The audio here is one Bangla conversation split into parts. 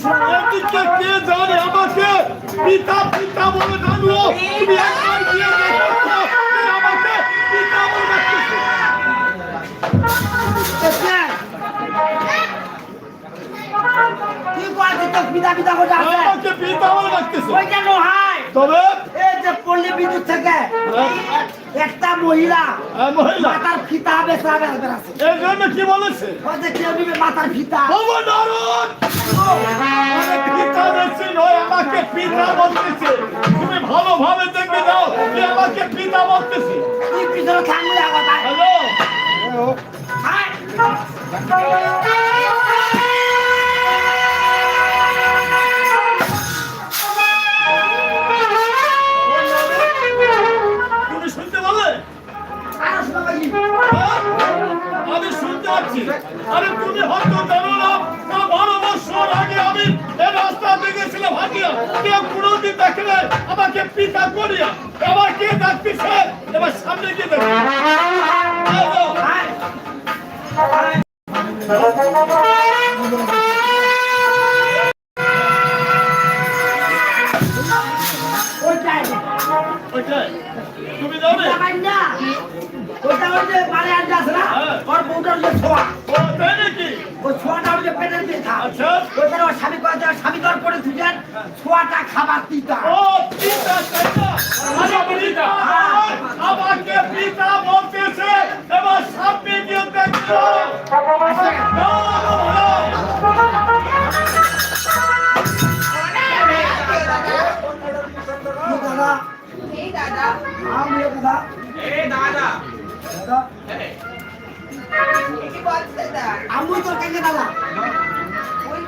এদিকে কে জানে আমাকে? পিতা পিতা বলে ডাকলো তুমি একবার গিয়ে আমাকে পিতা বলে পিতা পিতা করে আমাকে পিতা বলে ডাকতেছে। ওইটা নহাই তবে? এই যে পল্লী বিদ্যুৎ থেকে। একটা মহিলা আহ, মাথার ফিতা বেচা বেচা আছে এর জন্য কি বলেছে? ওই যে কেউ মাথার ফিতা। নারদ আমাকে পিতা বলতেছে তুমি ভালোভাবে দেখে দাও যে আমাকে পিতা বলতেছে তুই পিছনে থাকবি না কথা হ্যালো? আমি শুনতে পাচ্ছি আরে তুমি হয়তো জানো কেউ কোনোদিন দেখলে আমাকে পিতা করিয়া এবার কে ডাকতেছে এবার সামনে গিয়ে দেখো। তুমি যাবে না ওইটা ওই যে বাড়ি আনতে না। হ্যাঁ। ওর বউটার যে ছোঁয়া। স্বামী কয়েছে স্বামী তোর করে তুলেন ছোঁয়াটা খাবার তিতা ও পিতা তাই না পিতা আমাকে পিতা বলতেছে এবার সামনে গিয়ে দেখো। দাদা। এই দাদা। আমি দাদা দাদা দাদা? আমি তোর কাছে দাদা।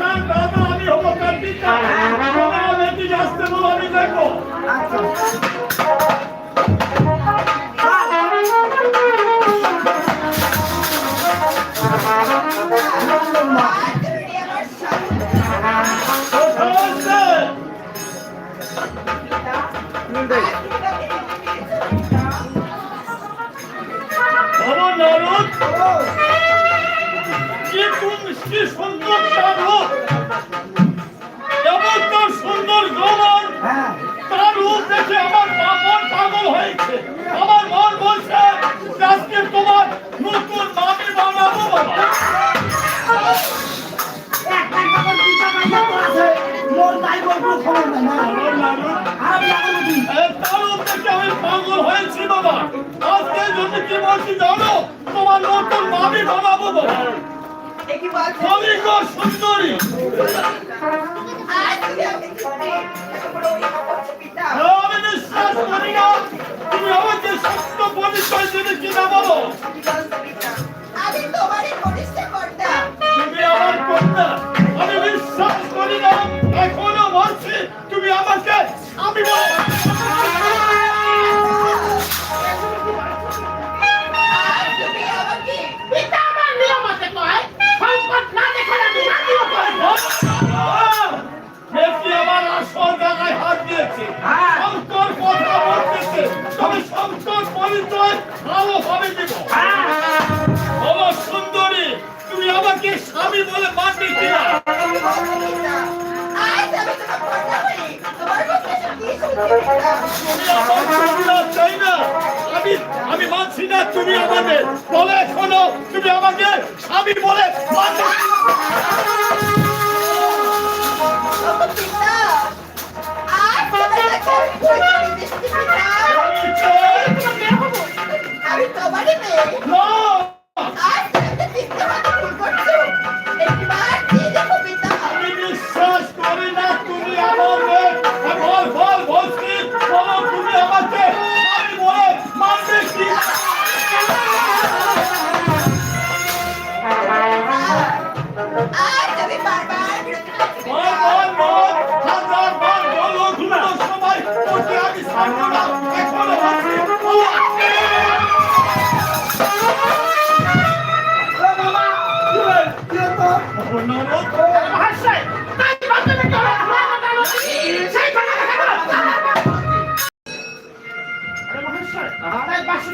তার দাদা আমি হব পিতা তোমার এদিকে আসতে বলো আমি দেখো আচ্ছা আর তুমি কি সুন্দর রূপ এমন তার সুন্দর গমন তার রূপ দেখে আমার মন পাগল হয়েছে। আমার মন বলছে আজকে তোমার নতুন মামি বানাবো বাবা। মোর তাই বলব খবর না? আর লাগল কি তার রূপ দেখে আমি পাগল হয়েছি বাবা। আজকে জন্য কি বলছি জানো তোমার নতুন মামি বানাবো বাবা। সুন্দরী আমি বিশ্বাস করি না তুমি আমাকে সত্য পরিচয় দিলে বলো। আমি তোমারই আমি সন্তান ভালো ভালোভাবে দেব। আমার সুন্দরী, তুমি আমাকে স্বামী বলে মানবে কিনা আমি আমি মানছি না তুমি আমাকে। বলে শোনো, তুমি আমাকে স্বামী বলে মানবে আর No.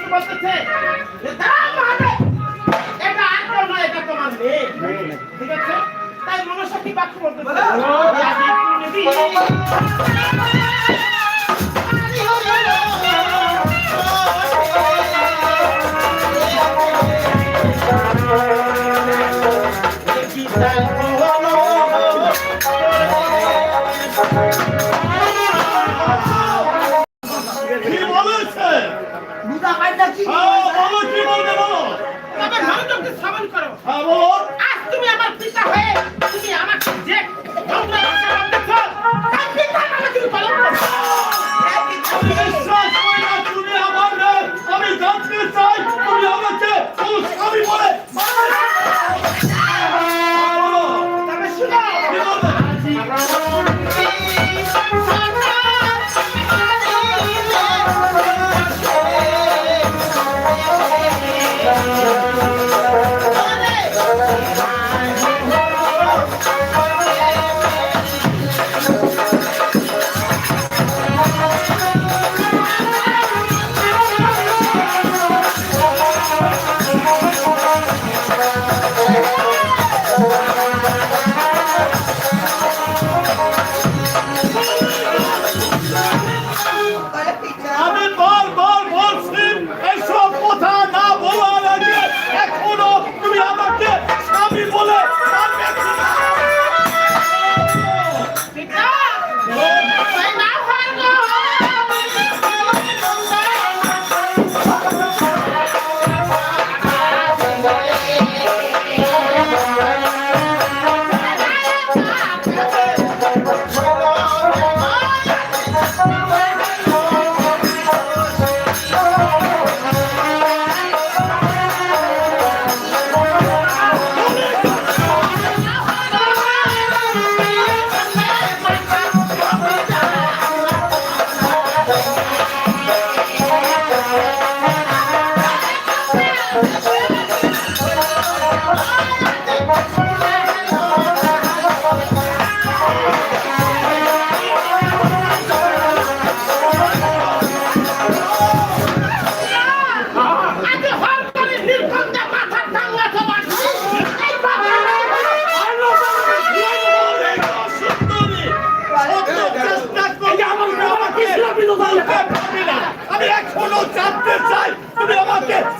ঠাকুর বলতেছে এটা আগ্রহ নয় এটা তোমার নেই ঠিক আছে? তাই মনসাক্ষী বাক্য বলতেছে Yeah.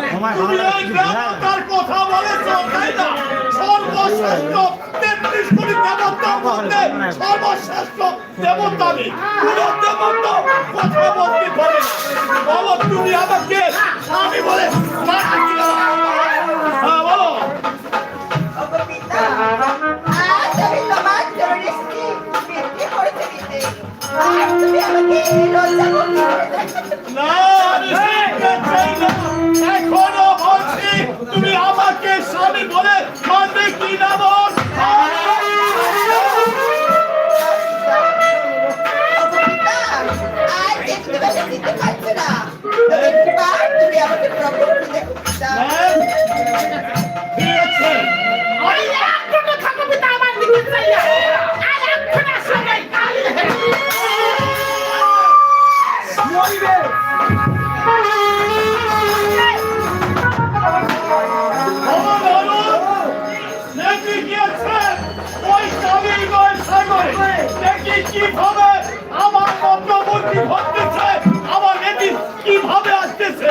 এই দেবতার কথা বলেছ তাই না? সর্বশ্রেষ্ঠ তেত্রিশ কোটি দেবতার মধ্যে সর্বশ্রেষ্ঠ দেবতা আমি কোন দেবতা কথা বলতে পারে না। বলো তুমি আমাকে আমি বলে হ্যাঁ বলো। ওগো স্বামী বলে মানবে কি না বল দেখতে না। তুমি আমাকে করে দেখো কীভাবে আসতেছে